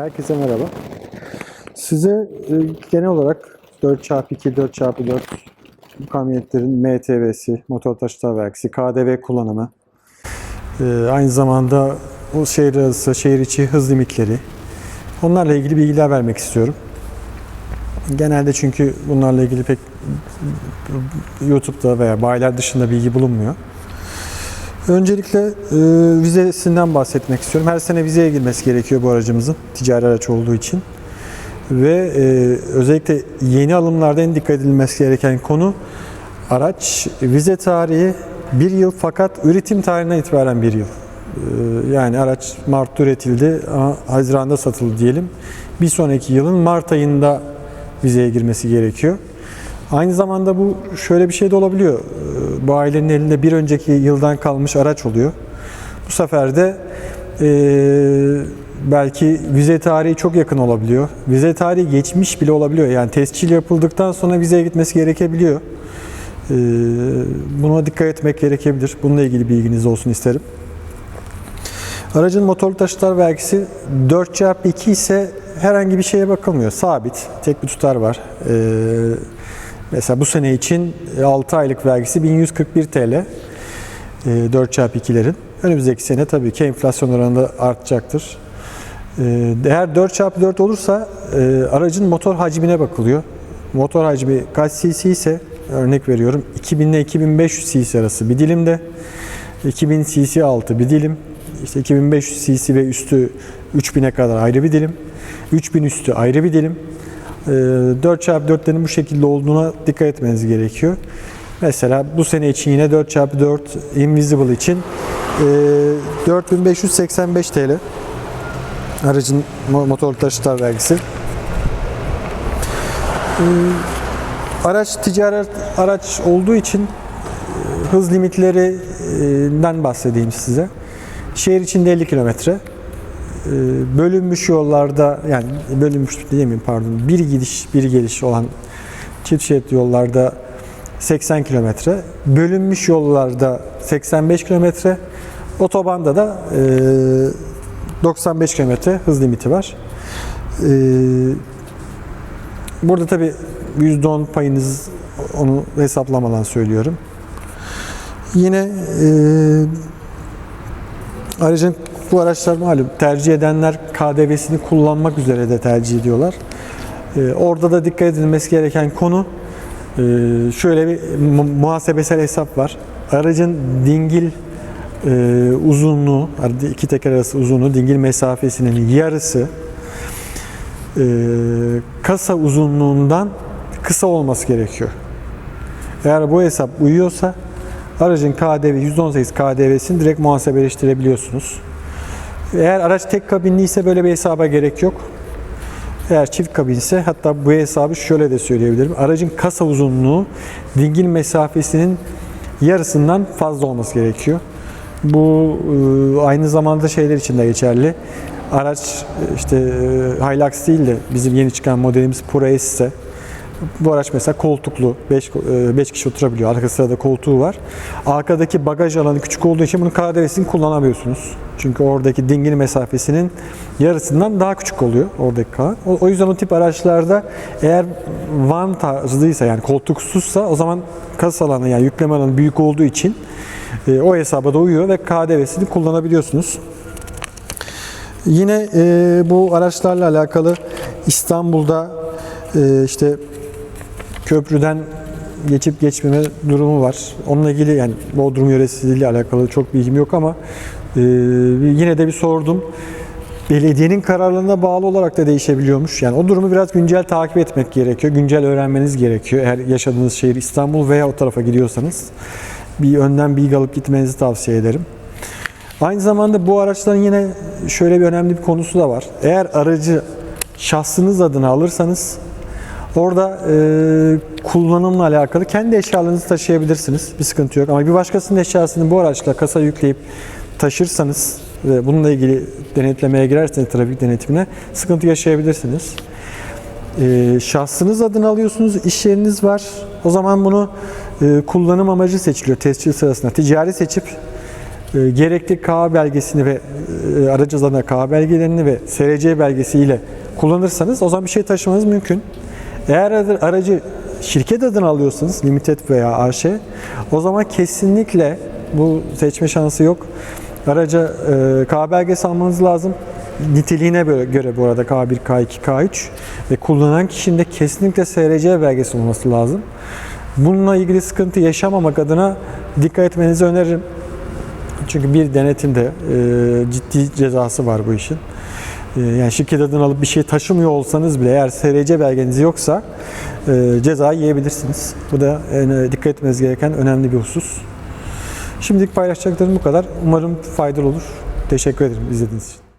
Herkese merhaba. Size e, genel olarak 4x2, 4x4 bu kamyonetlerin MTV'si, motor taşıtlar vergisi, KDV kullanımı, e, aynı zamanda o şehir arası, şehir içi hız limitleri, onlarla ilgili bilgiler vermek istiyorum. Genelde çünkü bunlarla ilgili pek YouTube'da veya bayiler dışında bilgi bulunmuyor. Öncelikle e, vizesinden bahsetmek istiyorum. Her sene vizeye girmesi gerekiyor bu aracımızın ticari araç olduğu için. Ve e, özellikle yeni alımlarda en dikkat edilmesi gereken konu araç vize tarihi bir yıl fakat üretim tarihinden itibaren bir yıl. E, yani araç Mart'ta üretildi ama Haziran'da satıldı diyelim. Bir sonraki yılın Mart ayında vizeye girmesi gerekiyor. Aynı zamanda bu şöyle bir şey de olabiliyor. Bu ailenin elinde bir önceki yıldan kalmış araç oluyor. Bu sefer de e, belki vize tarihi çok yakın olabiliyor. Vize tarihi geçmiş bile olabiliyor. Yani tescil yapıldıktan sonra vizeye gitmesi gerekebiliyor. Ee, buna dikkat etmek gerekebilir. Bununla ilgili bilginiz olsun isterim. Aracın motorlu taşıtlar vergisi 4x2 ise herhangi bir şeye bakılmıyor. Sabit. Tek bir tutar var. Ee, mesela bu sene için 6 aylık vergisi 1141 TL. Ee, 4x2'lerin. Önümüzdeki sene tabii ki enflasyon oranında artacaktır. Ee, eğer 4x4 olursa e, aracın motor hacmine bakılıyor. Motor hacmi kaç cc ise örnek veriyorum 2000 ile 2500 cc arası bir dilimde. 2000 cc altı bir dilim. İşte 2500 cc ve üstü 3000'e kadar ayrı bir dilim. 3000 üstü ayrı bir dilim. Ee, 4x4'lerin bu şekilde olduğuna dikkat etmeniz gerekiyor. Mesela bu sene için yine 4x4 Invisible için e, 4585 TL aracın mo- motor taşıtlar vergisi. Ee, Araç ticaret araç olduğu için e, hız limitlerinden bahsedeyim size. Şehir içinde 50 kilometre. Ee, Bölünmüş yollarda yani bölünmüş diyemeyeyim pardon. Bir gidiş bir geliş olan çift şerit yollarda 80 kilometre. Bölünmüş yollarda 85 kilometre. Otobanda da e, 95 kilometre hız limiti var. Ee, Burada tabi %10 payınız onu hesaplamadan söylüyorum. Yine e, aracın bu araçlar malum tercih edenler KDV'sini kullanmak üzere de tercih ediyorlar. E, orada da dikkat edilmesi gereken konu e, şöyle bir mu- muhasebesel hesap var. Aracın dingil e, uzunluğu, iki teker arası uzunluğu, dingil mesafesinin yarısı e, kasa uzunluğundan kısa olması gerekiyor. Eğer bu hesap uyuyorsa aracın KDV %18 KDV'sini direkt muhasebeleştirebiliyorsunuz. Eğer araç tek kabinli ise böyle bir hesaba gerek yok. Eğer çift kabinse hatta bu hesabı şöyle de söyleyebilirim. Aracın kasa uzunluğu dingil mesafesinin yarısından fazla olması gerekiyor. Bu e, aynı zamanda şeyler için de geçerli. Araç e, işte e, Hilux değil de bizim yeni çıkan modelimiz Pro S ise bu araç mesela koltuklu, 5 5 kişi oturabiliyor. Arka sırada koltuğu var. Arkadaki bagaj alanı küçük olduğu için bunun KDV'sini kullanamıyorsunuz. Çünkü oradaki dingil mesafesinin yarısından daha küçük oluyor oradaki kalan. O, o yüzden o tip araçlarda eğer van tarzıysa yani koltuksuzsa o zaman kasa alanı yani yükleme alanı büyük olduğu için e, o hesaba da uyuyor ve KDV'sini kullanabiliyorsunuz. Yine e, bu araçlarla alakalı İstanbul'da e, işte köprüden geçip geçmeme durumu var. Onunla ilgili yani Bodrum yöresiyle alakalı çok bilgim yok ama e, yine de bir sordum. Belediyenin kararlarına bağlı olarak da değişebiliyormuş. Yani o durumu biraz güncel takip etmek gerekiyor. Güncel öğrenmeniz gerekiyor. Eğer yaşadığınız şehir İstanbul veya o tarafa gidiyorsanız bir önden bilgi alıp gitmenizi tavsiye ederim. Aynı zamanda bu araçların yine şöyle bir önemli bir konusu da var. Eğer aracı şahsınız adına alırsanız orada e, kullanımla alakalı kendi eşyalarınızı taşıyabilirsiniz. Bir sıkıntı yok. Ama bir başkasının eşyasını bu araçla kasa yükleyip taşırsanız ve bununla ilgili denetlemeye girerseniz trafik denetimine sıkıntı yaşayabilirsiniz. E, şahsınız adına alıyorsunuz, iş yeriniz var. O zaman bunu e, kullanım amacı seçiliyor tescil sırasında. Ticari seçip e, gerekli KA belgesini ve e, aracı KA belgelerini ve SRC belgesiyle kullanırsanız o zaman bir şey taşımanız mümkün. Eğer ar- aracı şirket adına alıyorsanız Limited veya AŞ o zaman kesinlikle bu seçme şansı yok. Araca e, K belgesi almanız lazım. Niteliğine göre bu arada K1, K2, K3 ve kullanan kişinin de kesinlikle SRC belgesi olması lazım. Bununla ilgili sıkıntı yaşamamak adına dikkat etmenizi öneririm. Çünkü bir denetimde e, ciddi cezası var bu işin. E, yani şirket adını alıp bir şey taşımıyor olsanız bile eğer SRC belgeniz yoksa e, ceza yiyebilirsiniz. Bu da e, dikkat etmeniz gereken önemli bir husus. Şimdilik paylaşacaklarım bu kadar. Umarım faydalı olur. Teşekkür ederim izlediğiniz için.